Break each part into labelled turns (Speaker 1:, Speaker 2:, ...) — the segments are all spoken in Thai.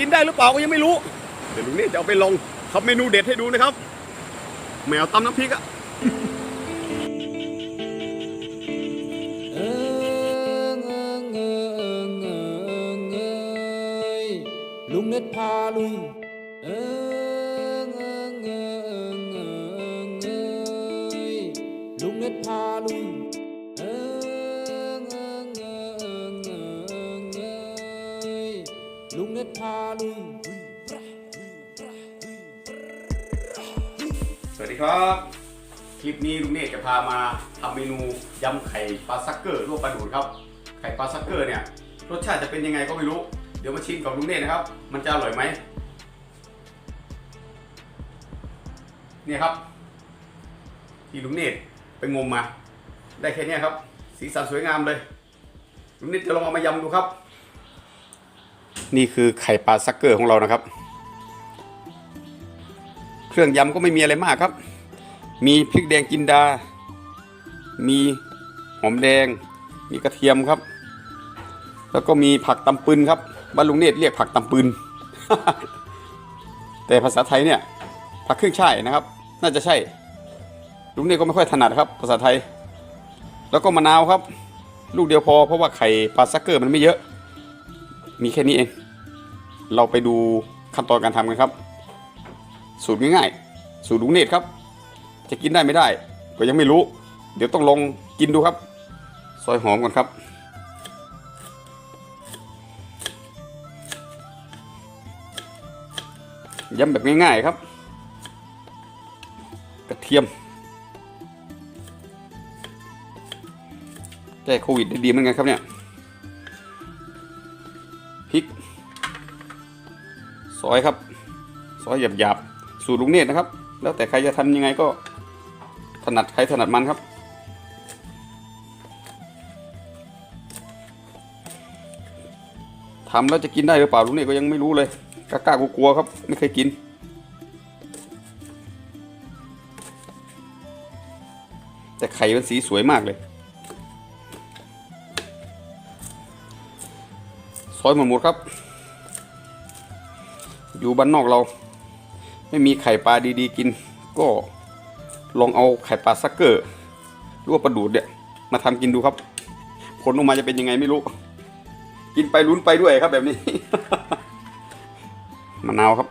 Speaker 1: กินได้หรือเปล่าก็ยังไม่รู้ เดี๋ยวลุงนี่จะเอาไปลองทำเมนูเด็ดให้ดูนะครับ แมวตำน้ำพริกอะ
Speaker 2: ลุงเน็ตพาลุย
Speaker 1: วัสดีครับ คลิปนี้ลุงเนตจะพามาทำเมนูยำไข่ปลาซักเกอร์ลวกปลาดูดครับ ไข่ปลาซักเกอร์เนี่ยรสชาติจะเป็นยังไงก็ไม่รู้ เดี๋ยวมาชิมกับลุงเนตนะครับ มันจะอร่อยไหมเนี่ยครับ ที่ลุงเนตไปงมมา ได้แค่นี้ครับ สีสันสวยงามเลย ลุงเนตจะลองเอามายำดูครับ นี่คือไข่ปลาซักเกอร์ของเรานะครับ เครื่องยำก็ไม่มีอะไรมากครับ มีพริกแดงจินดา มีหอมแดง มีกระเทียมครับ แล้วก็มีผักตำปืนครับบ้านลุงเนตรเรียกผักตำปืน แต่ภาษาไทยเนี่ยผักเครื่องช่ายนะครับ น่าจะใช่ ลุงเนตรก็ไม่ค่อยถนัดครับ ภาษาไทย แล้วก็มะนาวครับ ลูกเดียวพอเพราะว่าไข่ปลาซักเกอร์มันไม่เยอะ มีแค่นี้เอง เราไปดูขั้นตอนการทำกันครับ สูตรง่ายๆ สูตรลุงเนตรครับ จะกินได้ไม่ได้ ก็ยังไม่รู้ เดี๋ยวต้องลองกินดูครับ ซอยหอมก่อนครับยำแบบง่ายๆครับ กระเทียม แก้โควิดได้ดีเหมือนกันครับเนี่ยพริก ซอยครับ ซอยหยาบๆ สูตรลุงเนตรนะครับ แล้วแต่ใครจะทำยังไงก็ถนัดใครถนัดมันครับทำแล้วจะกินได้หรือเปล่าลุงเนตรก็ยังไม่รู้เลยกล้ากลัวๆครับ ไม่เคยกินแต่ไข่มันสีสวยมากเลย ซอยหมดหมดครับ อยู่บ้านนอกเรา ไม่มีไข่ปลาดีๆกิน ก็ลองเอาไข่ปลาซักเกอร์หรือว่าปลาดูดเนี่ยมาทำกินดูครับ ผลออกมาจะเป็นยังไงไม่รู้ กินไปลุ้นไปด้วยครับแบบนี้มะนาวครับ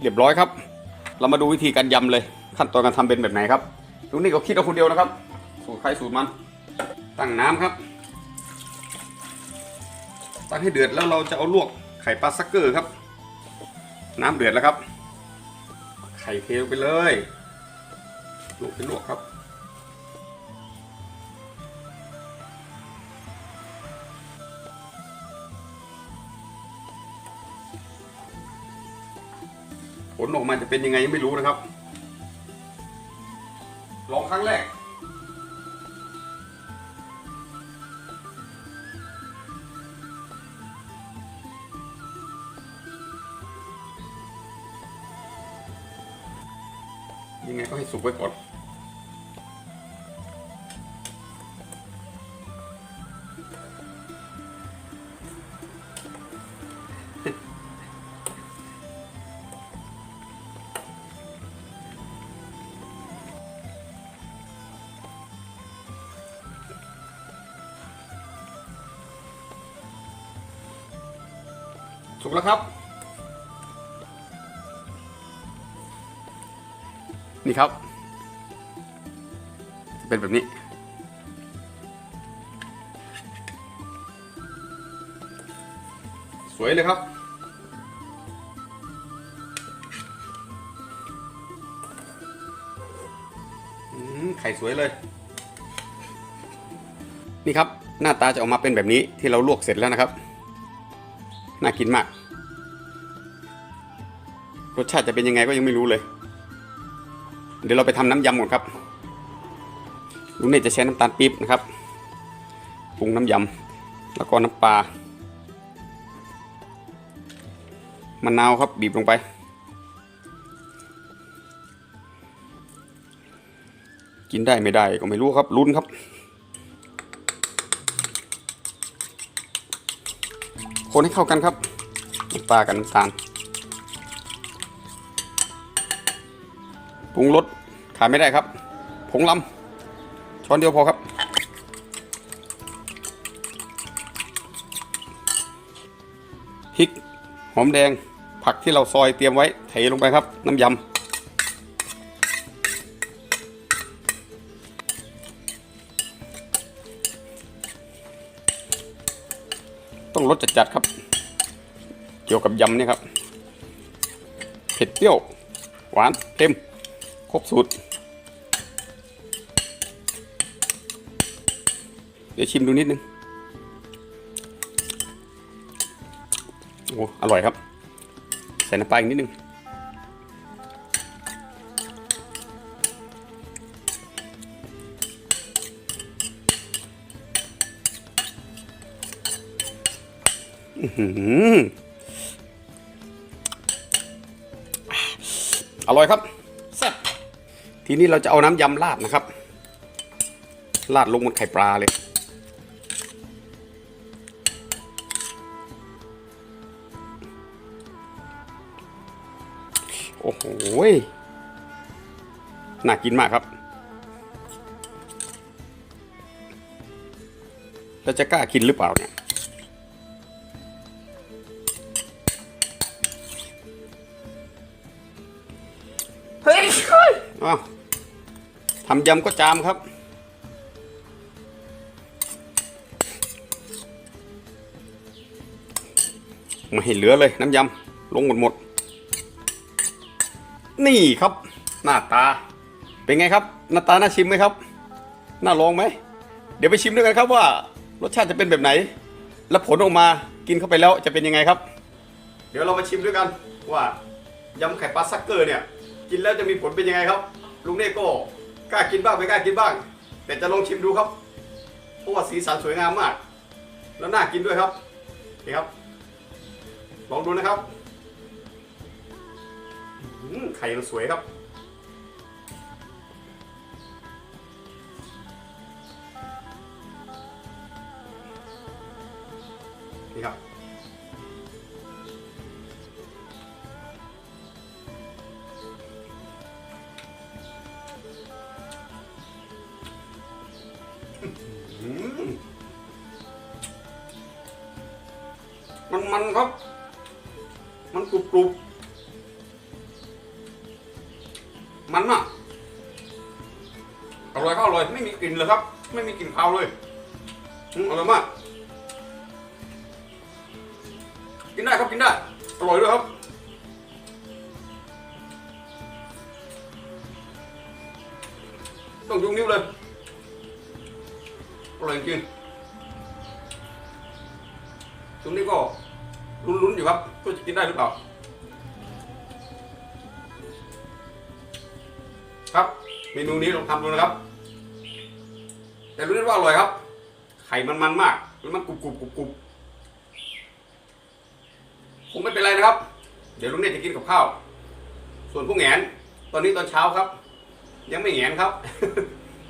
Speaker 1: เรียบร้อยครับ เรามาดูวิธีการยำเลย ขั้นตอนการทำเป็นแบบไหนครับลุงนี่ก็คิดเอาคนเดียวนะครับ สูตรใครสูตรมัน ตั้งน้ำครับ ตั้งให้เดือดแล้วเราจะเอาลวกไข่ปลาซักเกอร์ครับ น้ำเดือดแล้วครับ ไข่เทลไปเลยลวกไปลวกครับ ผลออกมาจะเป็นยังไงยังไม่รู้นะครับ ลองครั้งแรก ยังไงก็ให้สุกไว้ก่อน สุกแล้วครับ นี่ครับ เป็นแบบนี้สวยเลยครับอืมไข่สวยเลย นี่ครับ หน้าตาจะออกมาเป็นแบบนี้ที่เราลวกเสร็จแล้วนะครับ น่ากินมาก รสชาติจะเป็นยังไงก็ยังไม่รู้เลย เดี๋ยวเราไปทำน้ำยำก่อนครับลุงเนจะใช้น้ำตาลปี๊บนะครับปรุงน้ำยำแล้วก็น้ำปลามะนาวครับบีบลงไปกินได้ไม่ได้ก็ไม่รู้ครับลุ้นครับ คนให้เข้ากันครับน้ำปลากับน้ำตาลปรุงรสขาดไม่ได้ครับ ผงลำช้อนเดียวพอครับ พริก หอมแดง ผักที่เราซอยเตรียมไว้เทลงไปครับ น้ำยำ รสจัดๆครับ เกี่ยวกับยำเนี่ยครับ เผ็ดเปรี้ยว หวานเค็มครบสูตร เดี๋ยวชิมดูนิดนึง โอ้ อร่อยครับ ใส่น้ำปลาอีกนิดนึง อื้อหืออร่อยครับแซ่บทีนี้เราจะเอาน้ำยำราดนะครับราดลงบนไข่ปลาเลย โอ้โหยน่ากินมากครับแล้วจะกล้ากินหรือเปล่าเนี่ย ทำยำก็จามครับ ไม่ให้เหลือเลยน้ำยำลงหมดหมด นี่ครับ หน้าตา เป็นไงครับ หน้าตาน่าชิมไหมครับ น่าลองไหม เดี๋ยวไปชิมด้วยกันครับว่ารสชาติจะเป็นแบบไหน แล้วผลออกมากินเข้าไปแล้วจะเป็นยังไงครับ เดี๋ยวเรามาชิมด้วยกันว่ายำไข่ปลาซักเกอร์เนี่ย กินแล้วจะมีผลเป็นยังไงครับ ลุงเน่ก็ กล้ากินบ้างไม่กล้ากินบ้าง แต่จะลองชิมดูครับเพราะว่าสีสันสวยงามมาก แล้วน่ากินด้วยครับนี่ครับลองดูนะครับอืมไข่มันสวยครับนี่ครับ มันครับ มันกรุบกรุบมันมากอร่อยก็อร่อยไม่มีกลิ่นเลยครับ ไม่มีกลิ่นคาวเลยอร่อยมากกินได้ครับกินได้อร่อยด้วยครับต้องยกนิ้วเลยอร่อยจริงตรงนี้ก็ ลุ้นๆอยู่ครับว่าจะกินได้หรือเปล่า ครับ เมนูนี้ลองทำดูนะครับ แต่รู้ได้ว่าอร่อยครับ ไข่มันมันมากแล้วมันกรุบกรุบกรุบกรุบคงไม่เป็นไรนะครับ เดี๋ยวลุงเนตจะกินกับข้าว ส่วนพวกแงน ตอนนี้ตอนเช้าครับ ยังไม่แงนครับ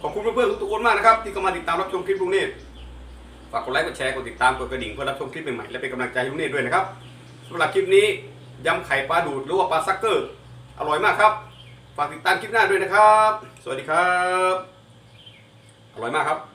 Speaker 1: ขอบคุณเพื่อนๆทุกๆคนมากนะครับ ที่เข้ามาติดตามรับชมคลิปลุงเนต ฝากกดไลค์กดแชร์กดติดตามกดกระดิ่งเพื่อรับชมคลิปใหม่ๆและเป็นกำลังใจให้ลุงเนตด้วยนะครับสำหรับคลิปนี้ยำไข่ปลาดูดหรือว่าปลาซักเกอร์อร่อยมากครับฝากติดตามคลิปหน้าด้วยนะครับ สวัสดีครับ อร่อยมากครับ